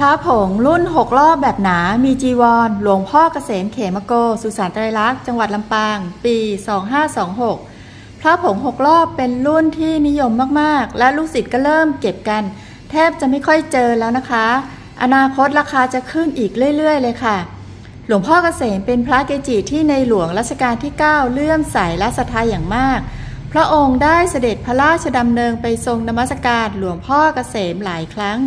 พระผงรุ่น 6 รอบแบบหนา มีจีวร หลวงพ่อเกษมเขมโก สุสานไตรลักษณ์ จังหวัดลำปาง ปี 2526 พระผง 6 รอบเป็นรุ่นที่นิยมมาก ๆ และลูกศิษย์ก็เริ่มเก็บกัน แทบจะไม่ค่อยเจอแล้วนะคะ อนาคตราคาจะขึ้นอีกเรื่อย ๆ เลยค่ะ หลวงพ่อเกษมเป็นพระเกจิที่ในหลวงรัชกาลที่ 9 เลื่อมใสและศรัทธาอย่างมากพระองค์ได้เสด็จพระราชดำเนินไปทรงนมัสการหลวงพ่อเกษมหลายครั้ง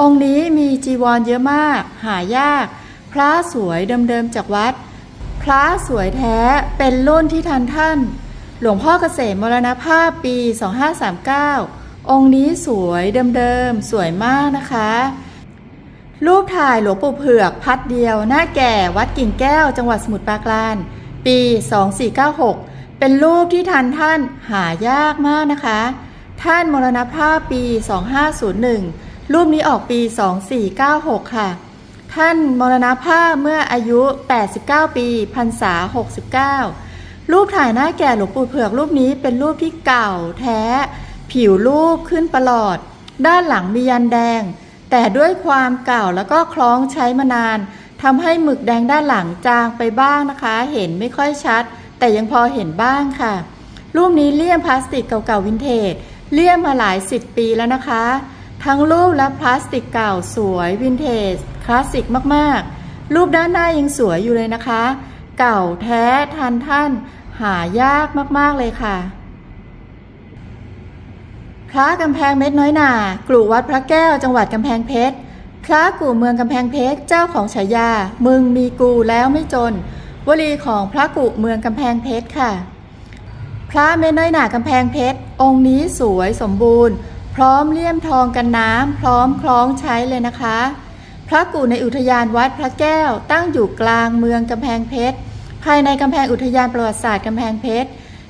องค์นี้มีจีวรเยอะมาก หายาก พระสวยเดิมๆจากวัด พระสวยแท้เป็นรุ่นที่ทันท่าน หลวงพ่อเกษมมรณภาพปี 2539 องค์นี้สวยเดิมๆสวยมากนะคะ รูปถ่ายหลวงปู่เผือกพัดเดียว หน้าแก่วัดกิ่งแก้วจังหวัดสมุทรปราการ ปี 2496 เป็นรูปที่ทันท่านหายากมากนะคะ ท่านมรณภาพปี 2501 รูปนี้ออกปี 2496 ค่ะ ท่านมรณภาพเมื่ออายุ 89 ปีพรรษา 69 รูปถ่ายหน้าแก่หลวงปู่เผือกรูปนี้เป็นรูปที่เก่าแท้ ผิวรูปขึ้นประหลอด ด้านหลังมียันแดง แต่ด้วยความเก่าแล้วก็คล้องใช้มานานทำให้หมึกแดงด้านหลังจางไปบ้างนะคะ เห็นไม่ค่อยชัด แต่ยังพอเห็นบ้างค่ะ รูปนี้เลี่ยมพลาสติกเก่าๆวินเทจเลี่ยมมาหลายสิบปีแล้วนะคะ ทั้งรูปและพลาสติกเก่าสวยวินเทจคลาสสิกมากๆ รูปด้านหน้ายังสวยอยู่เลยนะคะ เก่าแท้ทันท่าน หายากมากๆเลยค่ะ พระกำแพงเม็ดน้อยหนากลุ่วัดพระแก้วจังหวัดกำแพงเพชรพระกู่เมืองกำแพงเพชรเจ้าของฉายา มึงมีกูแล้วไม่จน วลีของพระกุเมืองกำแพงเพชรค่ะ พระเม็ดน้อยหนากำแพงเพชรองค์นี้สวยสมบูรณ์ พร้อมเลี่ยมทองกันน้ำพร้อมคล้องใช้เลยนะคะ พระกู่ในอุทยานวัดพระแก้ว ตั้งอยู่กลางเมืองกำแพงเพชร ภายในกำแพงอุทยานประวัติศาสตร์กำแพงเพชร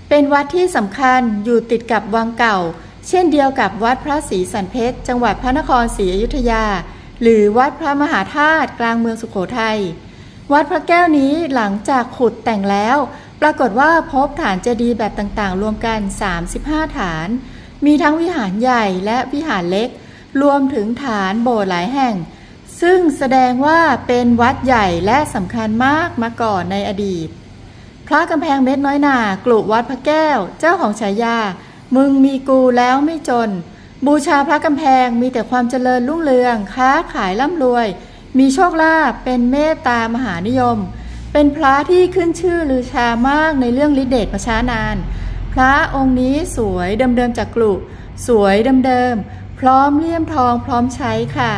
เป็นวัดที่สำคัญอยู่ติดกับวังเก่า เช่นเดียวกับวัดพระศรีสันเพชร จังหวัดพระนครศรีอยุธยา หรือวัดพระมหาธาตุกลางเมืองสุขโขทัย วัดพระแก้วนี้หลังจากขุดแต่งแล้ว ปรากฏว่าพบฐานเจดีย์แบบต่างๆ รวมกัน 35 ฐาน มีทั้งวิหารใหญ่และวิหารเล็ก รวมถึงฐานโบสถ์หลายแห่ง ซึ่งแสดงว่าเป็นวัดใหญ่และสำคัญมากมาก่อนในอดีต พระกำแพงเม็ดน้อยหนากลุวัดพระแก้ว เจ้าของฉายา มึงมีกูแล้วไม่จน บูชาพระกำแพงมีแต่ความเจริญรุ่งเรือง ค้าขายร่ำรวย มีโชคลาภเป็นเมตตามหานิยม เป็นพระที่ขึ้นชื่อลือชามากในเรื่องฤทธิเดชมาช้านาน พระองค์นี้สวยเดิมๆจากกลุสวยเดิมๆพร้อมเลี่ยมทองพร้อมใช้ค่ะ